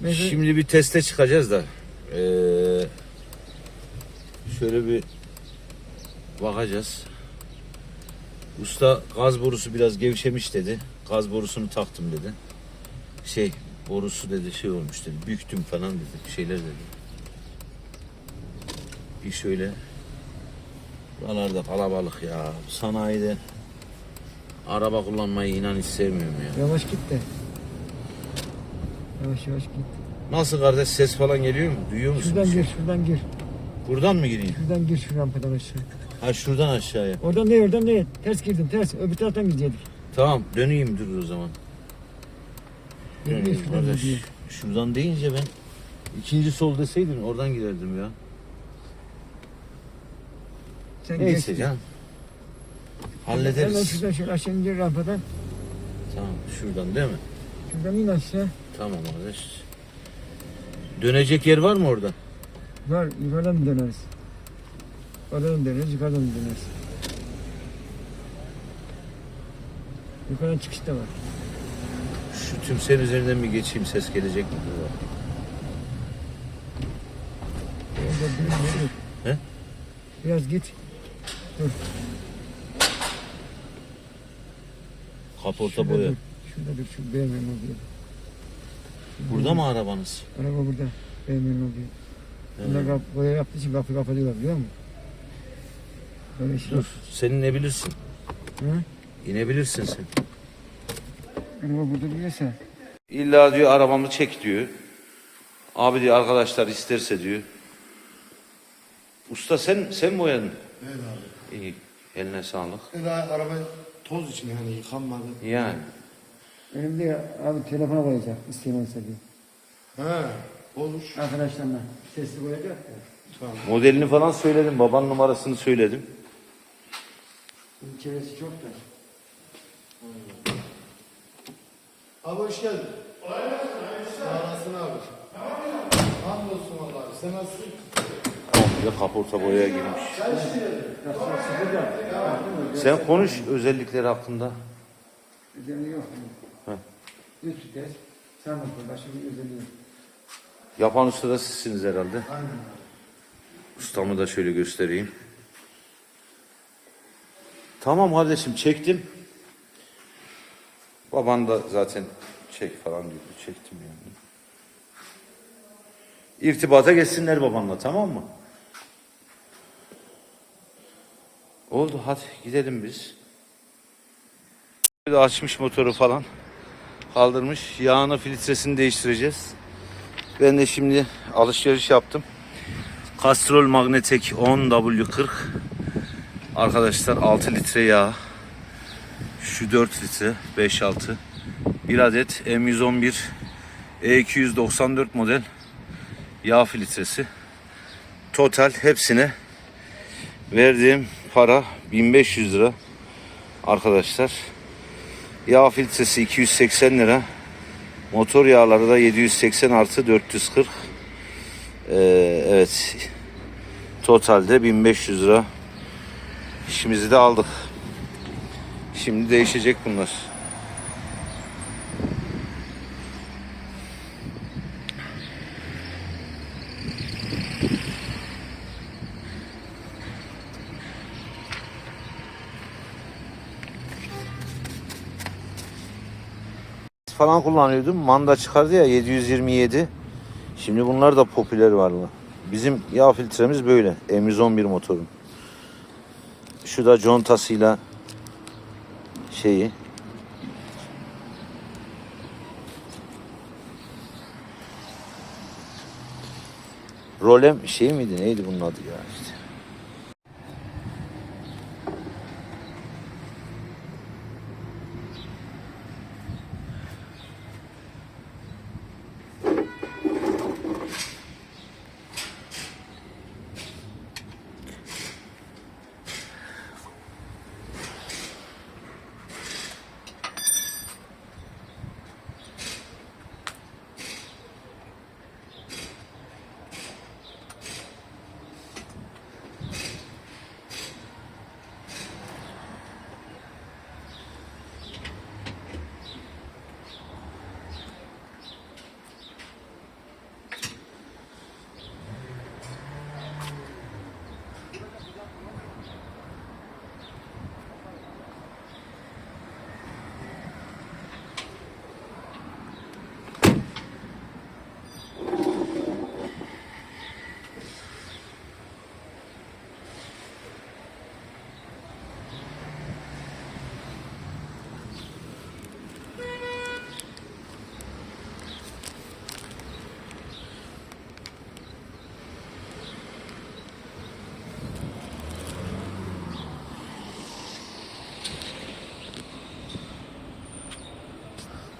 Mesela Şimdi bir teste çıkacağız da. Ee, şöyle bir bakacağız. Usta gaz borusu biraz gevşemiş dedi. Gaz borusunu taktım dedi. Şey borusu dedi şey olmuş dedi. Büktüm falan dedi. Bir şeyler dedi. Bir şöyle. Buralarda kalabalık ya. Sanayide araba kullanmayı inan hiç sevmiyorum ya. yavaş git de. Yavaş yavaş git. Nasıl kardeş ses falan geliyor mu? Duyuyor musun? Şuradan gir, şuradan gir. Buradan mı gireyim? Şuradan gir şu rampadan aşağı. Ha şuradan aşağıya. Oradan değil, oradan değil. Ters girdin, ters. Öbür taraftan gidecektik. Tamam döneyim dur o zaman. Döneyim Şuradan kardeş. gidiyor. Şuradan deyince ben ikinci sol deseydin oradan giderdim ya. Sen Neyse geç. can. Hallederiz. şuradan şöyle aşağı indir rampadan. Tamam şuradan değil mi? Şuradan in aşağı. Tamam kardeş. Dönecek yer var mı orada? Var, yukarıdan döneriz? Mı döneriz, yukarıdan döneriz? Yukarıdan çıkış da var. Şu tümsenin üzerinden bir geçeyim ses gelecek mi? Dur. Orada. He? Biraz git. Kaporta Şurada boya. dur. Şurada dur, şu BMW'nin oluyor. Burada mı arabanız? Araba burada. BMW'nin oluyor. Bunlar kap- boya yaptığı için kapı kapatıyorlar biliyor musun? Böyle şey. Dur. Sen inebilirsin. Hı? İnebilirsin sen. Araba burada duruyorsa. İlla diyor arabamı çek diyor. Abi diyor arkadaşlar isterse diyor. Usta sen sen mi boyadın? Evet abi. İyi. Eline sağlık. Daha araba toz için yani yıkanmadı. Yani. Önümde abi telefona koyacak isteyen olsa diye. He, olur. Arkadaşlarla sesli koyacak ya. Tamam. Modelini falan söyledim. Baban numarasını söyledim. Bunun çevresi çok da. Abi hoş geldin. Sağ abi. Hamdolsun vallahi. Sen nasılsın? Komple kaporta boyaya girmiş. Sen konuş özellikleri hakkında. Özelliği yok. He. Üst vites. Sağ motor. Başka bir özelliği yok. Yapan usta da sizsiniz herhalde. Aynen. Ustamı da şöyle göstereyim. Tamam kardeşim çektim. Baban da zaten çek falan diyordu. Çektim yani. İrtibata geçsinler babanla tamam mı? Oldu hadi gidelim biz. Bir de açmış motoru falan. Kaldırmış. Yağını filtresini değiştireceğiz. Ben de şimdi alışveriş yaptım. Castrol Magnetek 10W40 Arkadaşlar 6 litre yağ Şu 4 litre 5-6 Bir adet M111 E294 model Yağ filtresi Total hepsine Verdiğim para 1500 lira Arkadaşlar Yağ filtresi 280 lira Motor yağları da 780 artı 440 ee, evet. Totalde 1500 lira. İşimizi de aldık. Şimdi değişecek bunlar. Falan kullanıyordum. Manda çıkardı ya 727. Şimdi bunlar da popüler varlar. Bizim yağ filtremiz böyle. M111 motorun. Şu da contasıyla şeyi. Rolem şey miydi neydi bunun adı ya işte.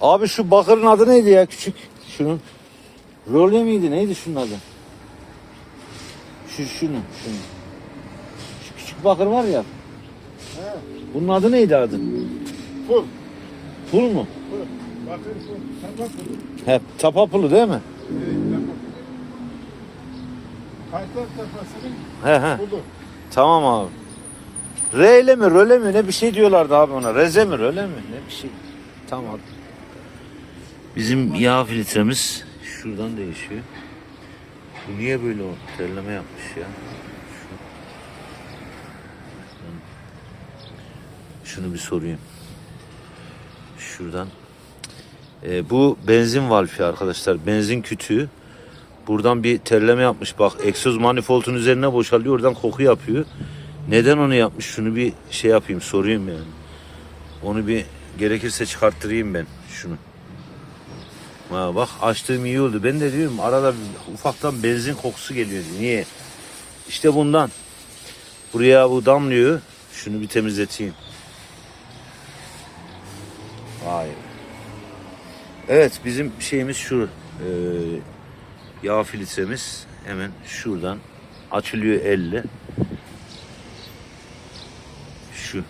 Abi şu bakırın adı neydi ya küçük? Şunun. Role miydi? Neydi şunun adı? Şu şunun, şunun. Şu küçük bakır var ya. Bunun adı neydi adı? Pul. Pul mu? Bakın bu. Sen bak bu. He, tapa pulu değil mi? Kayıtlar defasının He he. pulu. Tamam abi. Reyle mi, röle mi ne bir şey diyorlardı abi ona. Reze mi, röle mi ne bir şey. Tamam. Bizim yağ filtremiz şuradan değişiyor. Bu niye böyle terleme yapmış ya? Şu. Şunu bir sorayım. Şuradan. Ee, bu benzin valfi arkadaşlar. Benzin kütüğü. Buradan bir terleme yapmış. Bak egzoz manifoldun üzerine boşalıyor. Oradan koku yapıyor. Neden onu yapmış? Şunu bir şey yapayım sorayım yani. Onu bir gerekirse çıkarttırayım ben şunu. Ha, bak açtığım iyi oldu. Ben de diyorum arada ufaktan benzin kokusu geliyor. Niye? İşte bundan. Buraya bu damlıyor. Şunu bir temizleteyim. Vay. Evet bizim şeyimiz şu. E, yağ filtremiz hemen şuradan açılıyor elle. Şu.